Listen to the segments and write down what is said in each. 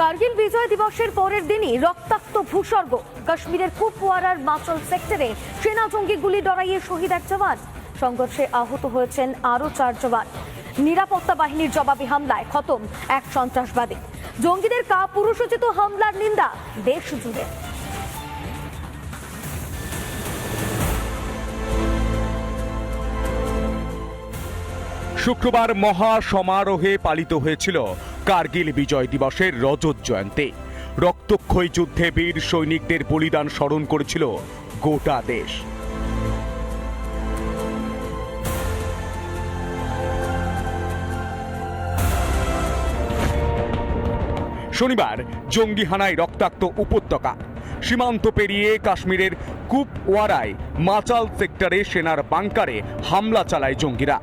কার্গিল বিজয় দিবসের পরের দিনই রক্তাক্ত ভূস্বর্গ। কাশ্মীরের কুপওয়ারার মাচল সেক্টরে সেনা জঙ্গি গুলি ডরাইয়ে শহীদ এক জওয়ান। সংঘর্ষে আহত হয়েছেন আরও চার জওয়ান। নিরাপত্তা বাহিনীর জবাবি হামলায় খতম এক সন্ত্রাসবাদী। জঙ্গিদের কা পুরুষোচিত হামলার নিন্দা দেশ জুড়ে। শুক্রবার মহা সমারোহে পালিত হয়েছিল কার্গিল বিজয় দিবসের রজত জয়ন্তী। রক্তক্ষয়ী যুদ্ধে বীর সৈনিকদের বলিদান স্মরণ করেছিল গোটা দেশ। শনিবার জঙ্গি হানায় রক্তাক্ত উপত্যকা। সীমান্ত পেরিয়ে কাশ্মীরের কুপওয়ারায় মাচাল সেক্টরে সেনার বাংকারে হামলা চালায় জঙ্গিরা।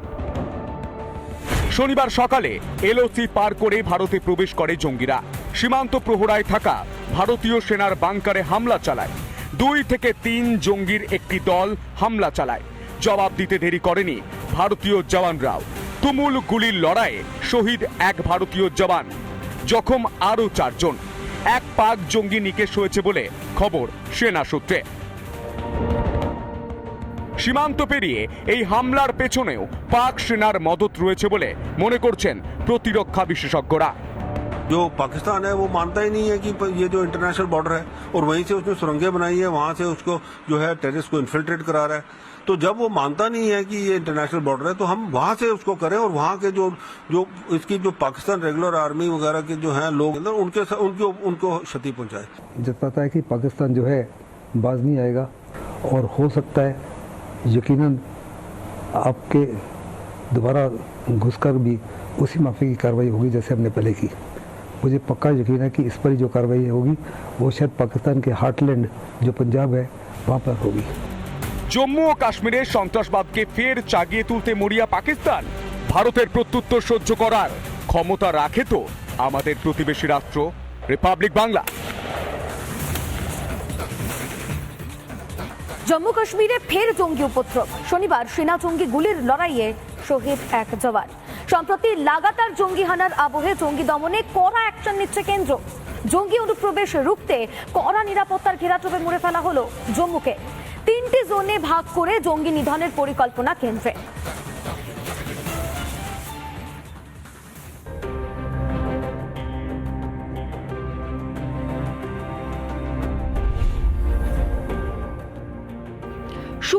শনিবার সকালে এলওসি পার করে ভারতে প্রবেশ করে জঙ্গিরা। সীমান্ত প্রহরায় থাকা ভারতীয় সেনার বাংকারে হামলা চালায়। দুই থেকে তিন জঙ্গির একটি দল হামলা চালায়। জবাব দিতে দেরি করেনি ভারতীয় জওয়ানরাও। তুমুল গুলির লড়াইয়ে শহীদ এক ভারতীয় জওয়ান, জখম আরও চারজন। এক পাক জঙ্গি নিকেশ হয়েছে বলে খবর সেনা সূত্রে। সীমান্ত পেরিয়ে এই হামলার পেছনেও পাক সেনার মদত রয়েছে বলে মনে করছেন প্রতিরক্ষা বিশেষজ্ঞরা जो पाकिस्तान है वो मानता ही नहीं है कि ये जो इंटरनेशनल बॉर्डर है और वहीं से उसने सुरंगें बनाई है वहां से उसको जो है टेररिस्ट को इन्फिल्ट्रेट करा रहा है तो जब वो मानता नहीं है कि ये इंटरनेशनल बॉर्डर है तो हम वहां से उसको करें और वहां के जो जो इसकी जो पाकिस्तान रेगुलर आर्मी वगैरह के जो है लोग हैं, उनके उनको उनको क्षति पहुंचाए जताता है कि पाकिस्तान जो है बाज नहीं आएगा और हो सकता है यकीनन आपके दोबारा घुसकर भी उसी माफी की कार्रवाई होगी जैसे हमने पहले की मुझे पक्का यकीन है कि इस पर जो कार्रवाई होगी वो शायद पाकिस्तान के हार्टलैंड जो पंजाब है वहाँ पर होगी জম্মু ও কাশ্মীরের সন্ত্রাসবাদকে ফের চাগিয়ে তুলতে মরিয়া পাকিস্তান ভারতের প্রত্যুত্তর সহ্য করার ক্ষমতা রাখে তো আমাদের প্রতিবেশী রাষ্ট্র রিপাবলিক বাংলা জম্মু কাশ্মীরে ফের জঙ্গি উপদ্রব। শনিবার সেনা জঙ্গি গুলির লড়াইয়ে শহীদ এক জওয়ান। সম্প্রতি লাগাতার জঙ্গি হানার আবহে জঙ্গি দমনে কড়া অ্যাকশন নিচ্ছে কেন্দ্র। জঙ্গি অনুপ্রবেশ রুখতে কড়া নিরাপত্তার ঘেরাটোপে মুড়ে ফেলা হলো জম্মুকে। তিনটি জোনে ভাগ করে জঙ্গি নিধনের পরিকল্পনা কেন্দ্রে।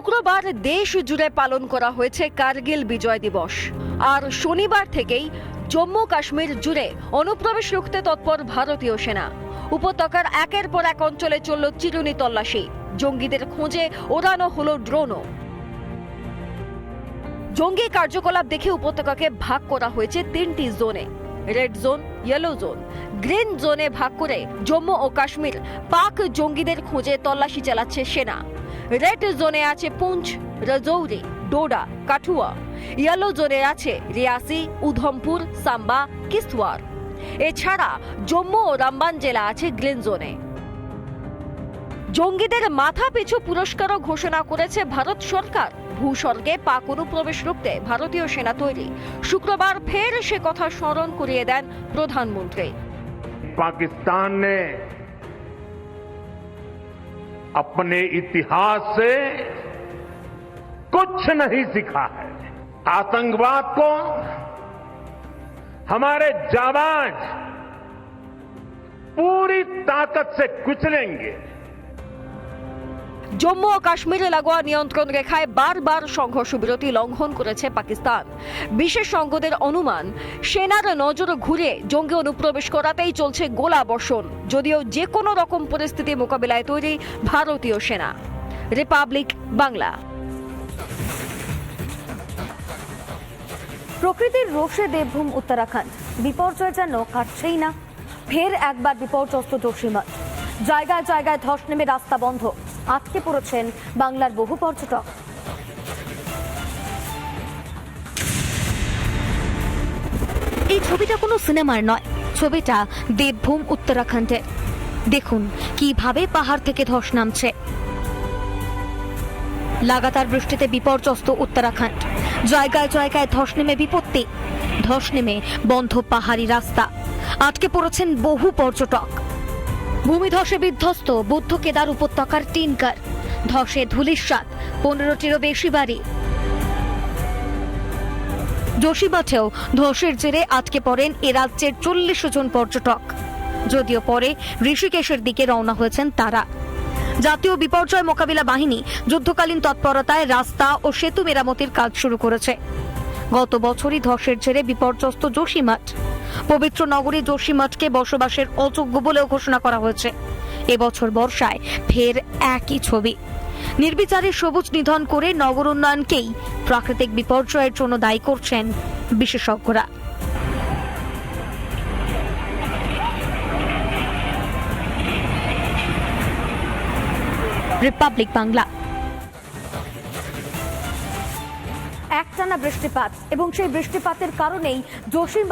শুক্রবার দেশ জুড়ে পালন করা হয়েছে কার্গিল বিজয় দিবস। আর শনিবার থেকেই জম্মু কাশ্মীর জুড়ে অনুপ্রবেশ রুখতে তৎপর ভারতীয় সেনা। উপত্যকার একের পর এক অঞ্চলে চলল চিরুনি তল্লাশি। জঙ্গিদের খোঁজে ওড়ানো হলো ড্রোনও। জঙ্গি কার্যকলাপ দেখে উপত্যকাকে ভাগ করা হয়েছে তিনটি জোনে। Red zone yellow zone, green জোনে ভাগ করে জম্মু ও কাশ্মীর পাক জঙ্গিদের খোঁজে তল্লাশি চালাচ্ছে সেনা। রেড জোনে আছে পুঞ্চ, রাজৌরি, ডোডা, কাঠুয়া। ইয়েলো জোনে আছে রিয়াসি, উধমপুর, সাম্বা কিস্তওয়ার এছাড়া জম্মু ও রামবান জেলা আছে গ্রিন জোনে জঙ্গিদের মাথা পিছু পুরস্কারও ঘোষণা করেছে ভারত সরকার। ভূস্বর্গে পাক অনুপ্রবেশ রুখতে ভারতীয় সেনা তৈরি। শুক্রবার ফের সে কথা স্মরণ করিয়ে দেন প্রধানমন্ত্রী। পাকিস্তান अपने इतिहास से कुछ नहीं सीखा है। आतंकवाद को हमारे जाबाज पूरी ताकत से कुचलेंगे। জম্মু ও কাশ্মীরে লাগোয়া নিয়ন্ত্রণ রেখায় বারবার সংঘর্ষ বিরতি লঙ্ঘন করেছে পাকিস্তান। বিশেষজ্ঞদের অনুমান, সেনার নজর ঘুরে জঙ্গি অনুপ্রবেশ করাতেই চলছে গোলা বর্ষণ। যদিও যে কোনো রকম পরিস্থিতি মোকাবিলায় তৈরি ভারতীয় সেনা। রিপাবলিক বাংলা। প্রকৃতির রোষে দেবভূম উত্তরাখণ্ড। বিপর্যয় যেন কাটছেই না। ফের একবার বিপর্যস্ত জসীমঠ জায়গায় জায়গায় ধস নেমে রাস্তা বন্ধ। আটকে পড়েছেন বাংলার বহু পর্যটক। এই ছবিটা কোনো সিনেমার নয়, ছবিটা দেবভূম উত্তরাখণ্ডের দেখুন, কীভাবে পাহাড় থেকে ধস নামছে। লাগাতার বৃষ্টিতে বিপর্যস্ত উত্তরাখণ্ড। জায়গায় জায়গায় ধস নেমে বিপত্তি। ধস নেমে বন্ধ পাহাড়ি রাস্তা। আটকে পড়েছেন বহু পর্যটক। ভূমিধসে বিধ্বস্ত বুদ্ধ কেদার উপত্যকার টিনকার। ধসে ধুলিস্বাদ পনেরোটিরও বেশি বাড়ি। যোশীমাঠেও ধসের জেরে আটকে পড়েন এ রাজ্যের চল্লিশ জন পর্যটক। যদিও পরে ঋষিকেশের দিকে রওনা হয়েছেন তারা। জাতীয় বিপর্যয় মোকাবিলা বাহিনী যুদ্ধকালীন তৎপরতায় রাস্তা ও সেতু মেরামতির কাজ শুরু করেছে। গত বছরই ধসের জেরে বিপর্যস্ত যোশীমাঠ পবিত্র নগরী যোশীমাঠকে বসবাসের অযোগ্য বলেও ঘোষণা করা হয়েছে। এবছর বর্ষায় ফের একই ছবি। নির্বিচারে সবুজ নিধন করে নগর উন্নয়নকেই প্রাকৃতিক বিপর্যয়ের জন্য দায়ী করছেন বিশেষজ্ঞরা। রিপাবলিক বাংলা একটানা বৃষ্টিপাত এবং সেই বৃষ্টিপাতের কারণেই জসিম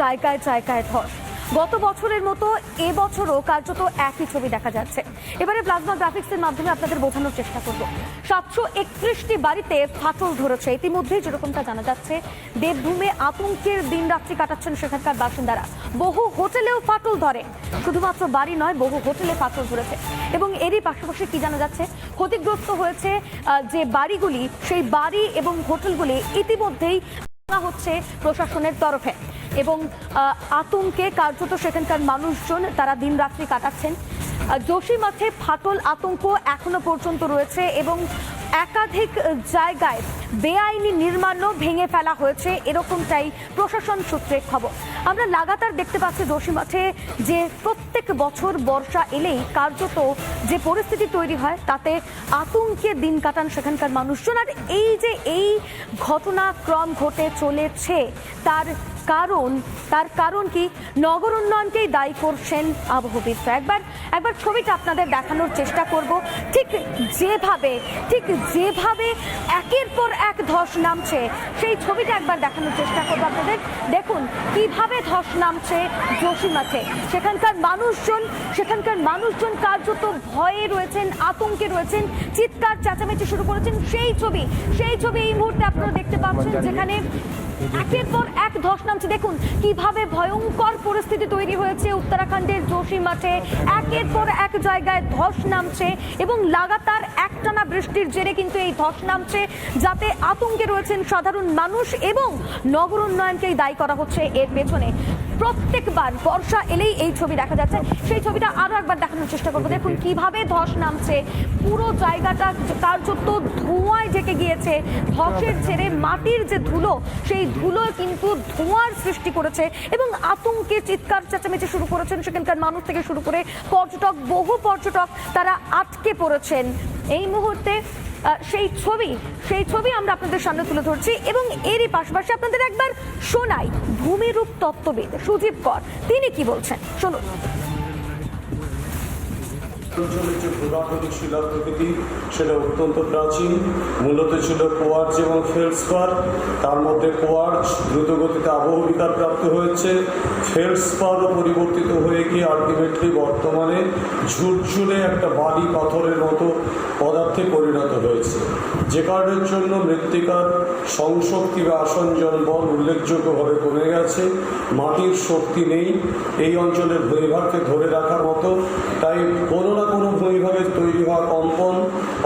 জায়গায় জায়গায় ধস। গত বছরের মতো এবছরও কার্যত একই ছবি দেখা যাচ্ছে। এবারে প্লাজমা গ্রাফিক্সের মাধ্যমে আপনাদের বোঝানোর চেষ্টা করব। সাতশো একত্রিশটি বাড়িতে ফাটল ধরেছে। ইতিমধ্যেই যেরকমটা জানা যাচ্ছে, দেবভূমে আতঙ্কের দিন রাত্রি কাটাচ্ছেন সেখানকার বাসিন্দারা। বহু হোটেলেও ফাটল ধরে। শুধুমাত্র বাড়ি নয়, বহু হোটেলে ফাটল ধরেছে। এবং এরই পাশাপাশি কি জানা যাচ্ছে, ক্ষতিগ্রস্ত হয়েছে যে বাড়িগুলি, সেই বাড়ি এবং হোটেলগুলি ইতিমধ্যেই হচ্ছে প্রশাসনের তরফে। এবং আতঙ্কে কার্যত সেখানকার মানুষজন তারা দিন রাত্রি কাটাচ্ছেন যোশী মাঠে ফাটল আতঙ্ক এখনও পর্যন্ত রয়েছে এবং একাধিক জায়গায় বেআইনি নির্মাণও ভেঙে ফেলা হয়েছে। এরকমটাই প্রশাসন সূত্রে খবর। আমরা লাগাতার দেখতে পাচ্ছি যোশী মাঠে যে প্রত্যেক বছর বর্ষা এলেই কার্যত যে পরিস্থিতি তৈরি হয়, তাতে আতঙ্কে দিন কাটান সেখানকার মানুষজন। আর এই যে এই ঘটনাক্রম ঘটে চলেছে, তার কারণ তার কারণ কি? নগর উন্নয়নকেই দায়ী করছেন আবহবিদরা একবার একবার ছবিটা আপনাদের দেখানোর চেষ্টা করব। ঠিক যেভাবে ঠিক যেভাবে একের পর এক ধস নামছে সেই ছবিটা একবার দেখানোর চেষ্টা করব আপনাদের। দেখুন কীভাবে ধস নামছে যোশীমাঠে সেখানকার মানুষজন সেখানকার মানুষজন কার্যত ভয়ে রয়েছেন আতঙ্কে রয়েছেন চিৎকার চেঁচামেচি শুরু করেছেন। সেই ছবি সেই ছবি এই মুহূর্তে আপনারা দেখতে পাচ্ছেন যেখানে একের পর এক ধস নামছে। দেখুন কীভাবে ভয়ঙ্কর পরিস্থিতি তৈরি হয়েছে উত্তরাখণ্ডের যোশী মাঠে। একের পর এক জায়গায় ধস নামছে এবং লাগাতার একটানা বৃষ্টির জেরে কিন্তু এই ধস নামছে, যাতে আতঙ্কে রয়েছেন সাধারণ মানুষ এবং নগর উন্নয়নকেই দায়ী করা হচ্ছে এর পেছনে। প্রত্যেকবার বর্ষা এলেই এই ছবি দেখা যাচ্ছে। সেই ছবিটা আরও একবার দেখানোর চেষ্টা করব। দেখুন, কীভাবে ধস নামছে। পুরো জায়গাটা তার কার্যত ধোঁয়ায় ঢেকে গিয়েছে। ধসের ছেড়ে মাটির যে ধুলো, সেই ধুলো কিন্তু ধোঁয়ার সৃষ্টি করেছে এবং আতঙ্কে চিৎকার চেঁচামেচি শুরু করেছেন সেখানকার মানুষ থেকে শুরু করে পর্যটক, বহু পর্যটক তারা আটকে পড়েছেন। এই মুহূর্তে সেই ছবি সেই ছবি আমরা আপনাদের সামনে তুলে ধরছি এবং এরই পাশাপাশি আপনাদের একবার শোনাই ভূমিরূপ তত্ত্ববিদ সুজীব কর। তিনি কি বলছেন? শুনুন। অঞ্চলের যে শিলা প্রকৃতি সেটা অত্যন্ত প্রাচীন। মূলত ছিল কোয়ার্জ এবং ফেলসপার। তার মধ্যে কোয়ার্জ দ্রুত গতিতে আবহবিকার প্রাপ্ত হয়েছে। ফেলসপারও পরিবর্তিত হয়ে গিয়ে আলটিমেটলি বর্তমানে ঝুরঝুরে একটা বালি পাথরের মতো পদার্থে পরিণত হয়েছে। যে কারণের জন্য মৃত্তিকার সংশক্তি বা আসঞ্জন বল উল্লেখযোগ্যভাবে কমে গেছে। মাটির শক্তি নেই। এই অঞ্চলের ভূমিভাগকে ধরে রাখার মতো। তাই কোনো না কোনো ভূমিভাগে তৈরি হওয়া কম্পন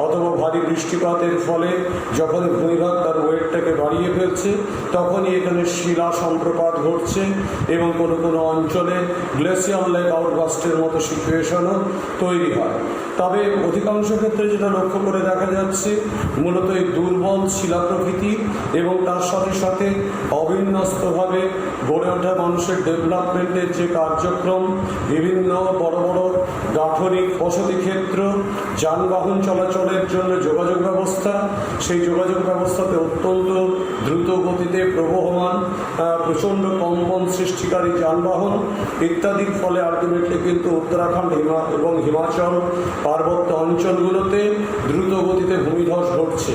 অথবা ভারী বৃষ্টিপাতের ফলে যখন ভূমিভাগ তার ওয়েটটাকে বাড়িয়ে ফেলছে, তখনই এখানে শিলা সম্প্রপাত ঘটছে এবং কোনো কোনো অঞ্চলে গ্লেসিয়াম লেক আউটবাস্টের মতো সিচুয়েশনও তৈরি হয়। তবে অধিকাংশ ক্ষেত্রে যেটা লক্ষ্য করে দেখা যাচ্ছে, মূলত এই দুর্বল শিলা প্রকৃতি এবং তার সাথে সাথে অবিন্যস্তভাবে গড়ে ওঠা মানুষের ডেভেলপমেন্টের যে কার্যক্রম, বিভিন্ন বড় বড় গাঠনিক বসতি ক্ষেত্র, যানবাহন চলাচলের জন্য যোগাযোগ ব্যবস্থা, সেই যোগাযোগ ব্যবস্থাতে অত্যন্ত দ্রুত গতিতে প্রবহমান প্রচণ্ড কম্পন সৃষ্টিকারী যানবাহন, ইত্যাদির ফলে আলটিমেটলি কিন্তু উত্তরাখণ্ড হিমা এবং হিমাচল পার্বত্য অঞ্চলগুলোতে দ্রুত গতিতে ভূমিধস ঘটছে।